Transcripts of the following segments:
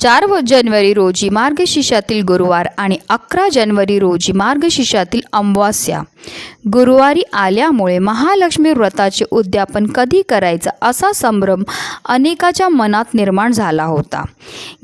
चार व जानेवारी रोजी मार्गशीर्षातील गुरुवार आणि अकरा जानेवारी रोजी मार्गशीर्षातील अमावास्या. गुरुवारी आल्यामुळे महालक्ष्मी व्रताचे उद्यापन कधी करायचं असा संभ्रम अनेकाच्या मनात निर्माण झाला होता.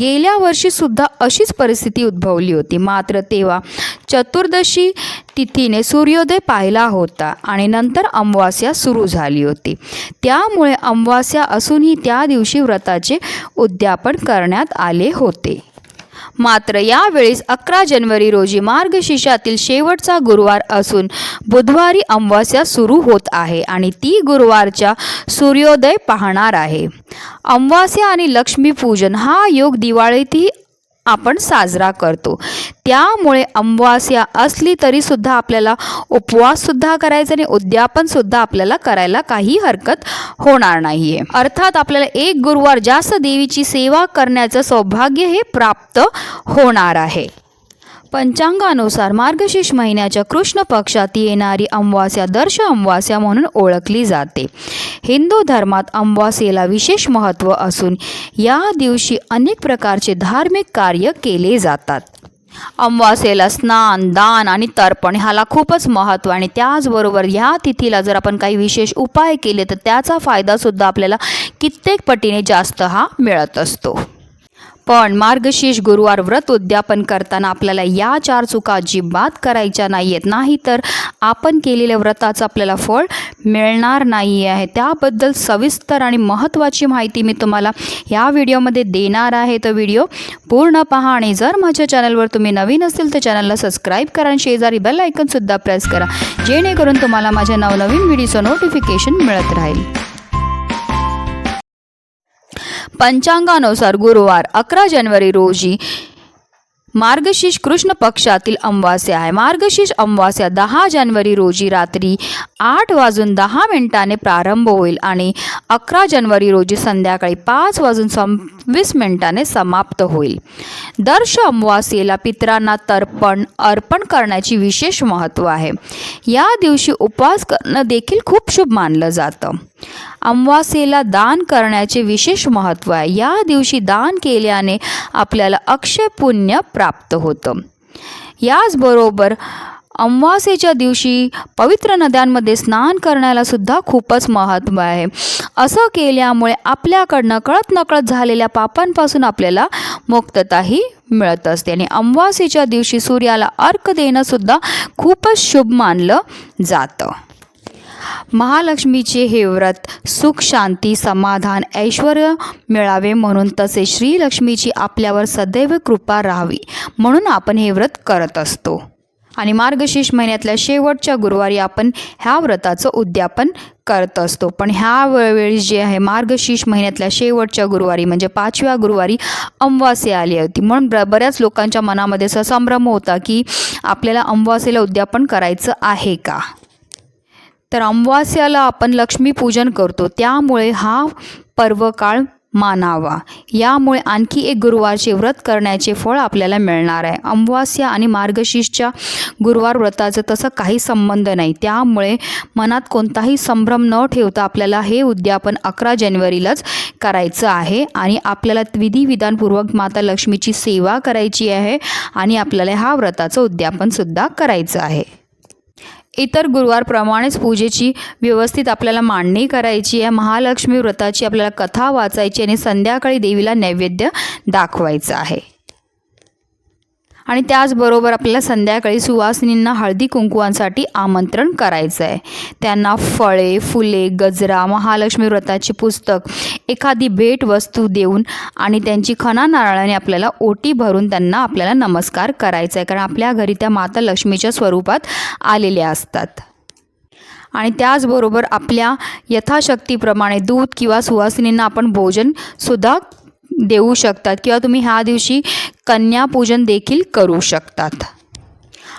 गेल्या वर्षीसुद्धा अशीच परिस्थिती उद्भवली होती. मात्र तेव्हा चतुर्दशी तिथीने सूर्योदय पाहिला होता आणि नंतर अमावास्या सुरू झाली होती. त्यामुळे अमावास्या असूनही त्या दिवशी व्रताचे उद्यापन करण्यात आले होते. मात्र यावेळेस अकरा जानेवारी रोजी मार्गशीर्षातील शेवटचा गुरुवार असून बुधवारी अमावस्या सुरू होत आहे आणि ती गुरुवारच्या सूर्योदय पाहणार आहे. अमावस्या आणि लक्ष्मीपूजन हा योग दिवाळीतही आपण साजरा करतो. त्यामुळे अमावास्या असली तरीसुद्धा आपल्याला उपवाससुद्धा करायचा आणि उद्यापनसुद्धा आपल्याला करायला काही हरकत होणार नाही आहे अर्थात आपल्याला एक गुरुवार जास्त देवीची सेवा करण्याचं सौभाग्य हे प्राप्त होणार आहे. पंचांगानुसार मार्गशीर्ष महिन्याच्या कृष्ण पक्षात येणारी अमावास्या दर्श अमावास्या म्हणून ओळखली जाते. हिंदू धर्मात अमावास्येला विशेष महत्त्व असून या दिवशी अनेक प्रकारचे धार्मिक कार्य केले जातात. अमावास्येला स्नान दान आणि तर्पण ह्याला खूपच महत्त्व आणि त्याचबरोबर ह्या तिथीला जर आपण काही विशेष उपाय केले तर त्याचा फायदासुद्धा आपल्याला कित्येक पटीने जास्त हा मिळत असतो. पण मार्गशीर्ष गुरुवार व्रत उद्यापन करताना आपल्याला या चार चुका अजिबात करायच्या नाही आहेत नाही तर आपण केलेल्या व्रताचं आपल्याला फळ मिळणार नाही आहे. त्याबद्दल सविस्तर आणि महत्त्वाची माहिती मी तुम्हाला या व्हिडिओमध्ये देणार आहे. तर व्हिडिओ पूर्ण पहा आणि जर माझ्या चॅनलवर तुम्ही नवीन असेल तर चॅनलला सबस्क्राईब करा आणि शेजारी बेल आयकनसुद्धा प्रेस करा जेणेकरून तुम्हाला माझ्या नवनवीन व्हिडिओचं नोटिफिकेशन मिळत राहील. पंचांगानुसार गुरुवार अकरा जानेवारी रोजी मार्गशीर्ष कृष्ण पक्षातील अमावास्या आहे. मार्गशीर्ष अमावास्या दहा जानेवारी रोजी रात्री आठ वाजून दहा मिनिटाने प्रारंभ होईल आणि अकरा जानेवारी रोजी संध्याकाळी पाच वाजून सव्वीस मिनिटाने समाप्त होईल. दर्श अमावास्येला पितरांना तर्पण अर्पण करण्याची विशेष महत्त्व आहे. या दिवशी उपवास करणं देखील खूप शुभ मानलं जातं. अमावास्येला दान करण्याचे विशेष महत्त्व आहे. या दिवशी दान केल्याने आपल्याला अक्षय पुण्य प्राप्त होतं. याचबरोबर अमावास्येच्या दिवशी पवित्र नद्यांमध्ये स्नान करण्याला सुद्धा खूपच महत्त्व आहे. असं केल्यामुळे आपल्याकडनं कळत नकळत झालेल्या पापांपासून आपल्याला मुक्तताही मिळत असते. आणि अमावास्येच्या दिवशी सूर्याला अर्क देणंसुद्धा खूपच शुभ मानलं जातं. महालक्ष्मीचे हे व्रत सुख शांती समाधान ऐश्वर मिळावे म्हणून तसे श्रीलक्ष्मीची आपल्यावर सदैव कृपा राहावी म्हणून आपण हे व्रत करत असतो. आणि मार्गशीर्ष महिन्यातल्या शेवटच्या गुरुवारी आपण ह्या व्रताचं उद्यापन करत असतो. पण ह्या वेळी जे आहे मार्गशीर्ष महिन्यातल्या शेवटच्या गुरुवारी म्हणजे पाचव्या गुरुवारी अमवासे आली होती. म्हणून ब बऱ्याच लोकांच्या मनामध्ये असा संभ्रम होता की आपल्याला अमवासेला उद्यापन करायचं आहे का? तर अमावास्याला आपण लक्ष्मीपूजन करतो. त्यामुळे हा पर्वकाळ मानावा. यामुळे आणखी एक गुरुवारचे व्रत करण्याचे फळ आपल्याला मिळणार आहे. अमावास्या आणि मार्गशीर्षच्या गुरुवार व्रताचं तसं काही संबंध नाही. त्यामुळे मनात कोणताही संभ्रम न ठेवता आपल्याला हे उद्यापन अकरा जानेवारीलाच करायचं आहे आणि आपल्याला विधिविधानपूर्वक माता लक्ष्मीची सेवा करायची आहे आणि आपल्याला ह्या व्रताचं उद्यापनसुद्धा करायचं आहे. इतर गुरुवारप्रमाणेच पूजेची व्यवस्थित आपल्याला मांडणी करायची आहे. महालक्ष्मी व्रताची आपल्याला कथा वाचायची आणि संध्याकाळी देवीला नैवेद्य दाखवायचं आहे. आणि त्याचबरोबर आपल्याला संध्याकाळी सुवासिनींना हळदी कुंकुवांसाठी आमंत्रण करायचं आहे त्यांना फळे फुले गजरा महालक्ष्मी व्रताचे पुस्तक एखादी भेट वस्तू देऊन आणि त्यांची खना नारळाने आपल्याला ओटी भरून त्यांना आपल्याला नमस्कार करायचा आहे कारण आपल्या घरी त्या माता लक्ष्मीच्या स्वरूपात आलेल्या असतात. आणि त्याचबरोबर आपल्या यथाशक्तीप्रमाणे दूध किंवा सुवासिनींना आपण भोजनसुद्धा देऊ शकतात किंवा तुम्ही ह्या दिवशी कन्यापूजन देखील करू शकतात.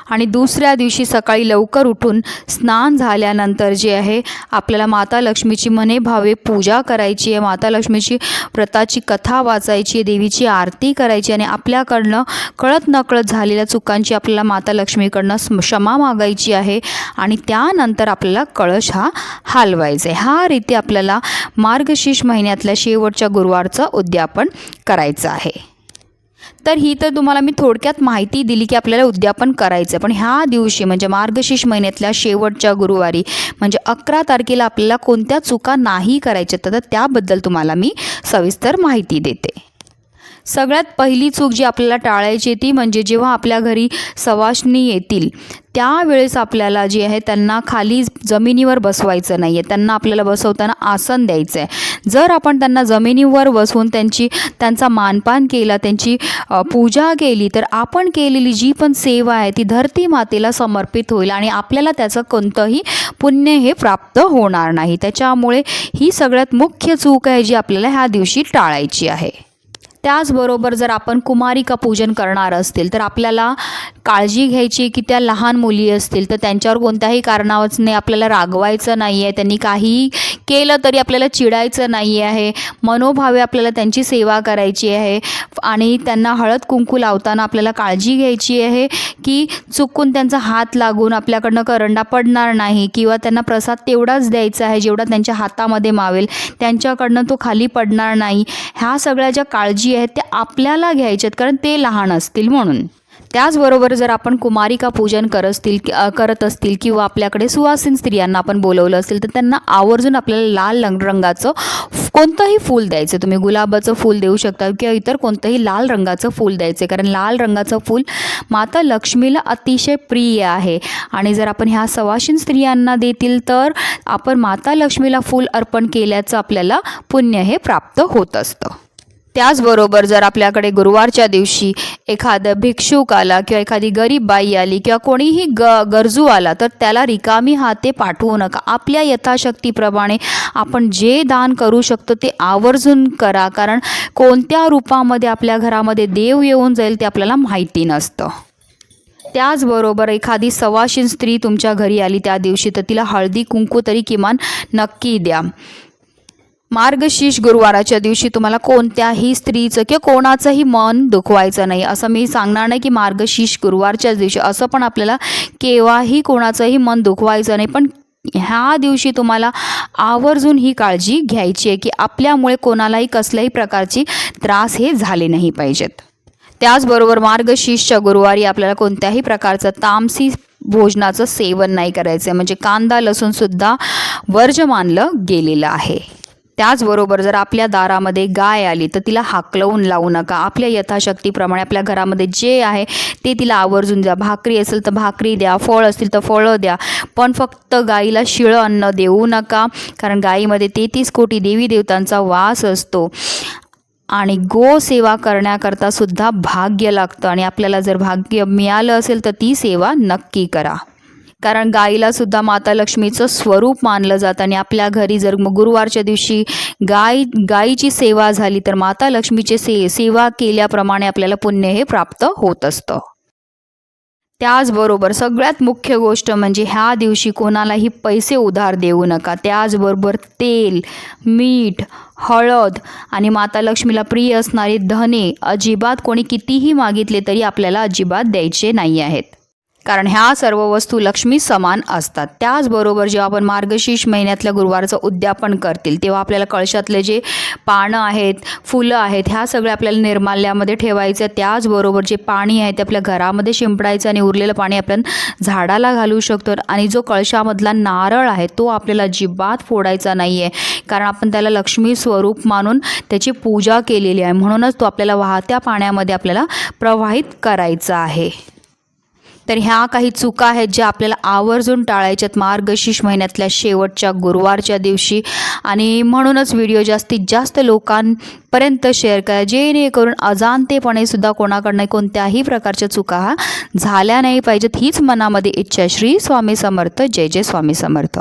आणि दुसऱ्या दिवशी सकाळी लवकर उठून स्नान झाल्यानंतर जे आहे आपल्याला माता लक्ष्मीची मने भावे पूजा करायची आहे. माता लक्ष्मीची व्रताची कथा वाचायची आहे देवीची आरती करायची आणि आपल्याकडनं कळत नकळत झालेल्या चुकांची आपल्याला माता लक्ष्मीकडनं क्षमा मागायची आहे आणि त्यानंतर आपल्याला कळश हा हलवायचा आहे. हा रीती आपल्याला मार्गशीर्ष महिन्यातल्या शेवटच्या गुरुवारचं उद्यापन करायचं आहे. तर ही तर तुम्हाला मी थोडक्यात माहिती दिली की आपल्याला उद्यापन करायचं पण ह्या दिवशी म्हणजे मार्गशीर्ष महिन्यातल्या शेवटच्या गुरुवारी म्हणजे अकरा तारखेला आपल्याला कोणत्या चुका नाही करायच्या तर त्याबद्दल तुम्हाला मी सविस्तर माहिती देते. सगळ्यात पहिली चूक जी आपल्याला टाळायची ती म्हणजे जेव्हा आपल्या घरी सवाष्णी येतील त्यावेळेस आपल्याला जी आहे त्यांना खाली जमिनीवर बसवायचं नाही आहे त्यांना आपल्याला बसवताना आसन द्यायचं आहे जर आपण त्यांना जमिनीवर बसवून त्यांची त्यांचा मानपान केला त्यांची पूजा केली तर आपण केलेली जी पण सेवा आहे ती धरती मातेला समर्पित होईल आणि आपल्याला त्याचं कोणतंही पुण्य हे प्राप्त होणार नाही. त्याच्यामुळे ही सगळ्यात मुख्य चूक आहे जी आपल्याला ह्या दिवशी टाळायची आहे. त्याचबरोबर जर आपण कुमारिका पूजन करणार असतील तर आपल्याला काळजी घ्यायची की त्या लहान मुली असतील तर त्यांच्यावर कोणत्याही कारणाने आपल्याला रागवायचं नाही आहे त्यांनी काही केलं तरी आपल्याला चिडायचं नाही आहे. मनोभावे आपल्याला त्यांची सेवा करायची आहे. आणि त्यांना हळद कुंकू लावताना आपल्याला काळजी घ्यायची आहे की चुकून त्यांचा हात लागून आपल्याकडनं करंडा पडणार नाही किंवा त्यांना प्रसाद तेवढाच द्यायचा आहे जेवढा त्यांच्या हातामध्ये मावेल. त्यांच्याकडनं तो खाली पडणार नाही. ह्या सगळ्या ज्या काळजी आहेत त्या आपल्याला घ्यायच्यात कारण ते लहान असतील म्हणून. त्याचबरोबर जर आपण कुमारिका पूजन कर असतील करत असतील किंवा आपल्याकडे सुवासीन स्त्रियांना आपण बोलवलं असेल तर त्यांना आवर्जून आपल्याला लाल रंग रंगाचं कोणतंही फूल द्यायचं. तुम्ही गुलाबाचं फूल देऊ शकता किंवा इतर कोणतंही लाल रंगाचं फूल द्यायचं. कारण लाल रंगाचं फूल माता लक्ष्मीला अतिशय प्रिय आहे. आणि जर आपण ह्या सवाशीन स्त्रियांना देतील तर आपण माता लक्ष्मीला फूल अर्पण केल्याचं आपल्याला पुण्य हे प्राप्त होत असतं. त्याचबरोबर जर आपल्याकडे गुरुवारच्या दिवशी एखादं भिक्षुक आला किंवा एखादी गरीब बाई आली किंवा कोणीही ग गरजू आला तर त्याला रिकामी हाते पाठवू नका. आपल्या यथाशक्तीप्रमाणे आपण जे दान करू शकतो ते आवर्जून करा कारण कोणत्या रूपामध्ये आपल्या घरामध्ये देव येऊन जाईल ते आपल्याला माहिती नसतं. त्याचबरोबर एखादी सवाशीन स्त्री तुमच्या घरी आली त्या दिवशी तर तिला हळदी कुंकू तरी किमान नक्की द्या. मार्गशीर्ष गुरुवाराच्या दिवशी तुम्हाला कोणत्याही स्त्रीचं किंवा कोणाचंही मन दुखवायचं नाही. असं मी सांगणार नाही की मार्गशीर्ष गुरुवारच्याच दिवशी. असं पण आपल्याला केव्हाही कोणाचंही मन दुखवायचं नाही. पण ह्या दिवशी तुम्हाला आवर्जून ही काळजी घ्यायची आहे की आपल्यामुळे कोणालाही कसल्याही प्रकारची त्रास हे झाले नाही पाहिजेत. त्याचबरोबर मार्गशीर्षच्या गुरुवारी आपल्याला कोणत्याही प्रकारचं तामसी भोजनाचं सेवन नाही करायचं आहे म्हणजे कांदा लसूणसुद्धा वर्ज मानलं गेलेलं आहे. त्याचबरोबर जर आपल्या दारामध्ये गाय आली तर तिला हाकलवून लावू नका. आपल्या यथाशक्तीप्रमाणे आपल्या घरामध्ये जे आहे ते तिला आवर्जून द्या. भाकरी असेल तर भाकरी द्या फळ असतील तर फळं द्या. पण फक्त गाईला शिळं अन्न देऊ नका कारण गाईमध्ये तेहतीस कोटी देवी देवतांचा वास असतो. आणि गोसेवा करण्याकरता सुद्धा भाग्य लागतं. आणि आपल्याला जर भाग्य मिळालं असेल तर ती सेवा नक्की करा. कारण गाईला सुद्धा माता लक्ष्मीचं स्वरूप मानलं जातं. आणि आपल्या घरी जर गुरुवारच्या दिवशी गाय गायीची सेवा झाली तर माता लक्ष्मीचे से सेवा केल्याप्रमाणे आपल्याला पुण्य हे प्राप्त होत असतं. त्याचबरोबर सगळ्यात मुख्य गोष्ट म्हणजे ह्या दिवशी कोणालाही पैसे उधार देऊ नका. त्याचबरोबर तेल मीठ हळद आणि माता लक्ष्मीला प्रिय असणारे धने अजिबात कोणी कितीही मागितले तरी आपल्याला अजिबात द्यायचे नाही आहेत. कारण ह्या सर्व वस्तू लक्ष्मी समान असतात. त्याचबरोबर जेव्हा आपण मार्गशीर्ष महिन्यातल्या गुरुवारचं उद्यापन करतील तेव्हा आपल्याला कळशातले जे पानं आहेत फुलं आहेत ह्या सगळ्या आपल्याला निर्माल्यामध्ये ठेवायचं. त्याचबरोबर जे पाणी आहे ते आपल्या घरामध्ये शिंपडायचं आणि उरलेलं पाणी आपण झाडाला घालू शकतो. आणि जो कळशामधला नारळ आहे तो आपल्याला अजिबात फोडायचा नाही आहे कारण आपण त्याला लक्ष्मी स्वरूप मानून त्याची पूजा केलेली आहे. म्हणूनच तो आपल्याला वाहत्या पाण्यामध्ये आपल्याला प्रवाहित करायचा आहे. तर ह्या काही चुका आहेत ज्या आपल्याला आवर्जून टाळायच्यात मार्गशीर्ष महिन्यातल्या शेवटच्या गुरुवारच्या दिवशी. आणि म्हणूनच व्हिडिओ जास्तीत जास्त लोकांपर्यंत शेअर करा. जेणेकरून अजाणतेपणे सुद्धा कोणाकडनं कोणत्याही प्रकारच्या चुका हा झाल्या नाही पाहिजेत हीच मनामध्ये इच्छा श्री स्वामी समर्थ. जय जय स्वामी समर्थ.